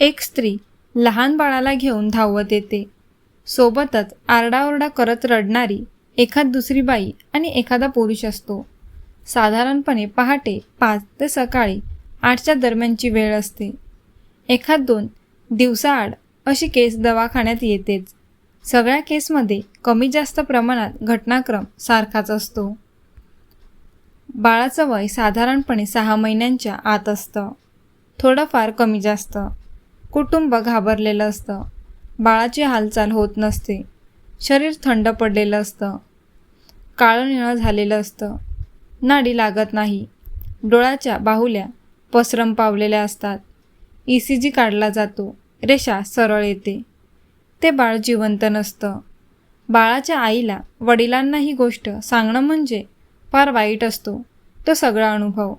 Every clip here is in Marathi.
एक स्त्री लहान बाळाला घेऊन धावत येते. सोबतच आरडाओरडा करत रडणारी एखाद दुसरी बाई आणि एखादा पुरुष असतो. साधारणपणे पहाटे पाच ते सकाळी आठच्या दरम्यानची वेळ असते. एखाद दोन दिवसाआड अशी केस दवाखान्यात येतेच. सगळ्या केसमध्ये कमी जास्त प्रमाणात घटनाक्रम सारखाच असतो. बाळाचं वय साधारणपणे सहा महिन्यांच्या आत असतं. थोडंफार कमी जास्त. कुटुंब घाबरलेलं असतं. बाळाची हालचाल होत नसते. शरीर थंड पडलेलं असतं. काळं निळं झालेलं असतं. नाडी लागत नाही. डोळ्याच्या बाहुल्या पसरम पावलेल्या असतात. ई सी जी काढला जातो. रेषा सरळ येते. ते बाळ जिवंत नसतं. बाळाच्या आईला वडिलांना ही गोष्ट सांगणं म्हणजे फार वाईट असतो. तो सगळा अनुभव.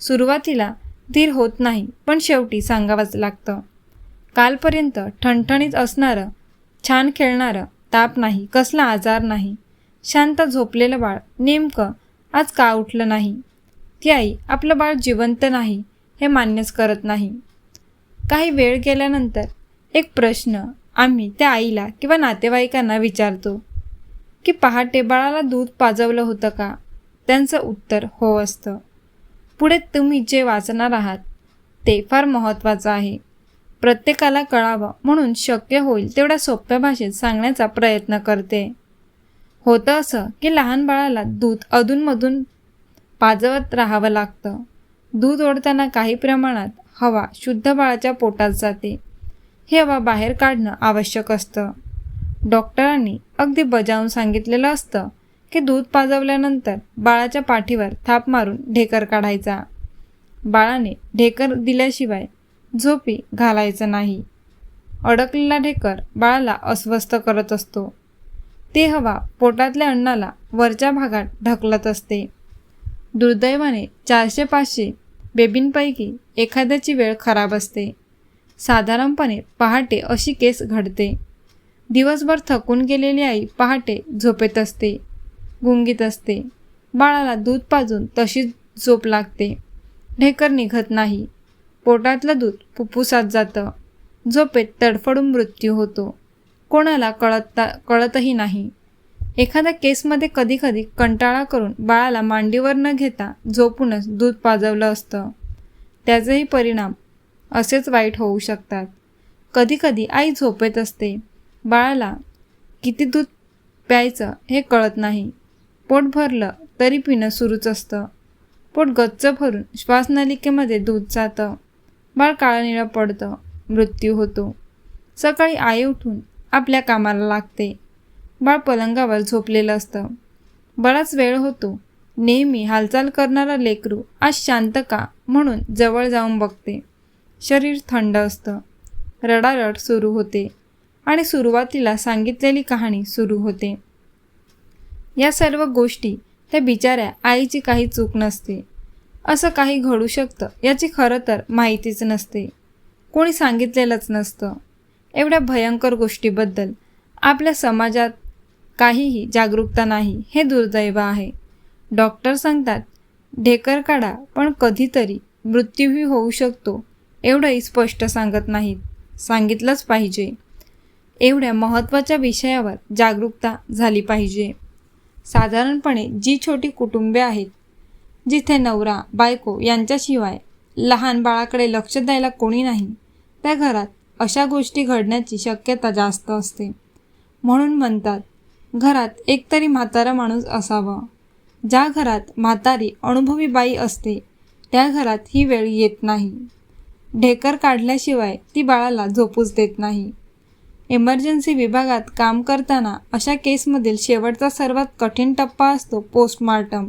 सुरुवातीला धीर होत नाही पण शेवटी सांगावंच लागतं. कालपर्यंत ठणठणीत असणारं छान खेळणारं ताप नाही कसला आजार नाही. शांत झोपलेलं बाळ नेमकं आज का उठलं नाही? ती आई आपलं बाळ जिवंत नाही हे मान्यच करत नाही. काही वेळ गेल्यानंतर एक प्रश्न आम्ही त्या आईला किंवा नातेवाईकांना विचारतो की पहाटे बाळाला दूध पाजवलं होतं का? त्यांचं उत्तर हो असतं. पुढे तुम्ही जे वाचणार आहात ते फार महत्त्वाचं आहे. प्रत्येकाला कळावं म्हणून शक्य होईल तेवढ्या सोप्या भाषेत सांगण्याचा प्रयत्न करते. होतं असं की लहान बाळाला दूध अधूनमधून पाजवत राहावं लागतं. दूध ओढताना काही प्रमाणात हवा शुद्ध बाळाच्या पोटात जाते. ही हवा बाहेर काढणं आवश्यक असतं. डॉक्टरांनी अगदी बजावून सांगितलेलं असतं की दूध पाजवल्यानंतर बाळाच्या पाठीवर थाप मारून ढेकर काढायचा. बाळाने ढेकर दिल्याशिवाय झोपी घालायचं नाही. अडकलेला ढेकर बाळाला अस्वस्थ करत असतो. ते हवा पोटातल्या अन्नाला वरच्या भागात ढकलत असते. दुर्दैवाने चारशे पाचशे बेबींपैकी एखाद्याची वेळ खराब असते. साधारणपणे पहाटे अशी केस घडते. दिवसभर थकून गेलेली आई पहाटे झोपेत असते गुंगीत असते. बाळाला दूध पाजून तशीच झोप लागते. ढेकर निघत नाही. पोटातलं दूध फुफ्फुसात जातं. झोपेत तडफडून मृत्यू होतो. कोणाला कळता कळतही नाही. एखाद्या केसमध्ये कधीकधी कंटाळा करून बाळाला मांडीवर न घेता झोपूनच दूध पाजवलं असतं. त्याचेही परिणाम असेच वाईट होऊ शकतात. कधीकधी आई झोपेत असते. बाळाला किती दूध प्यायचं हे कळत नाही. पोट भरलं तरी पिणं सुरूच असतं. पोट गच्च भरून श्वासनलिकेमध्ये दूध जातं. बाळ काळनिळं पडतं. मृत्यू होतो. सकाळी आई उठून आपल्या कामाला लागते. बाळ पलंगावर झोपलेलं असतं. बराच वेळ होतो. नेहमी हालचाल करणारा लेकरू आज शांत का म्हणून जवळ जाऊन बघते. शरीर थंड असतं. रडारड सुरू होते आणि सुरुवातीला सांगितलेली कहाणी सुरू होते. या सर्व गोष्टी त्या बिचाऱ्या आईची काही चूक नसते. असं काही घडू शकतं याची खरं तर माहितीच नसते. कोणी सांगितलेलंच नसतं. एवढ्या भयंकर गोष्टीबद्दल आपल्या समाजात काहीही जागरूकता नाही हे दुर्दैव आहे. डॉक्टर सांगतात ढेकर काढा पण कधीतरी मृत्यूही होऊ शकतो. एवढंही स्पष्ट सांगत नाहीत. सांगितलंच पाहिजे. एवढ्या महत्त्वाच्या विषयावर जागरूकता झाली पाहिजे. साधारणपणे जी छोटी कुटुंबे आहेत जिथे नवरा बायको यांच्याशिवाय लहान बाळाकडे लक्ष द्यायला कोणी नाही त्या घरात अशा गोष्टी घडण्याची शक्यता जास्त असते. म्हणून म्हणतात घरात एकतरी म्हातारा माणूस असावा. ज्या घरात म्हातारी अनुभवी बाई असते त्या घरात ही वेळ येत नाही. ढेकर काढल्याशिवाय ती बाळाला झोपूच देत नाही. इमर्जन्सी विभागात काम करताना अशा केसमधील शेवटचा सर्वात कठीण टप्पा असतो पोस्टमार्टम.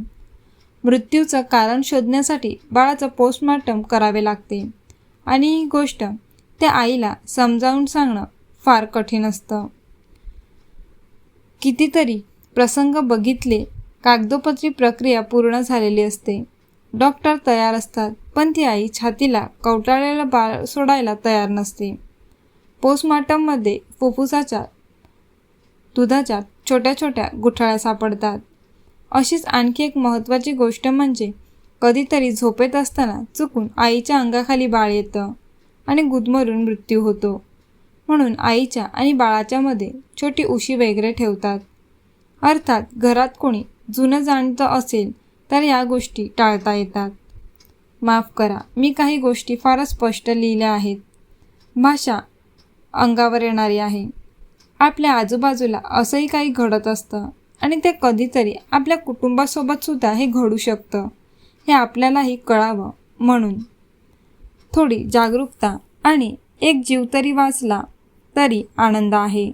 मृत्यूचं कारण शोधण्यासाठी बाळाचं पोस्टमार्टम करावे लागते. आणि ही गोष्ट त्या आईला समजावून सांगणं फार कठीण असतं. कितीतरी प्रसंग बघितले कागदोपत्री प्रक्रिया पूर्ण झालेली असते. डॉक्टर तयार असतात पण ती आई छातीला कवटाळलेलं बाळ सोडायला तयार नसते. पोस्टमार्टममध्ये फुफ्फुसाच्या दुधाच्या छोट्या छोट्या गुठळ्या सापडतात. अशीच आणखी एक महत्त्वाची गोष्ट म्हणजे कधीतरी झोपेत असताना चुकून आईच्या अंगाखाली बाळ येतं आणि गुदमरून मृत्यू होतो. म्हणून आईच्या आणि बाळाच्यामध्ये छोटी उशी वगैरे ठेवतात. अर्थात घरात कोणी जुनं जाणतं असेल तर या गोष्टी टाळता येतात. माफ करा मी काही गोष्टी फारच स्पष्ट लिहिल्या आहेत. भाषा अंगावर येणारी आहे. आपल्या आजूबाजूला असंही काही घडत असतं. आणि ते कधीतरी आपल्या कुटुंबासोबत सुद्धा हे घडू शकतं. हे आपल्यालाही कळावं म्हणून. थोडी जागरूकता आणि एक जीव तरी वाचला तरी आनंद आहे.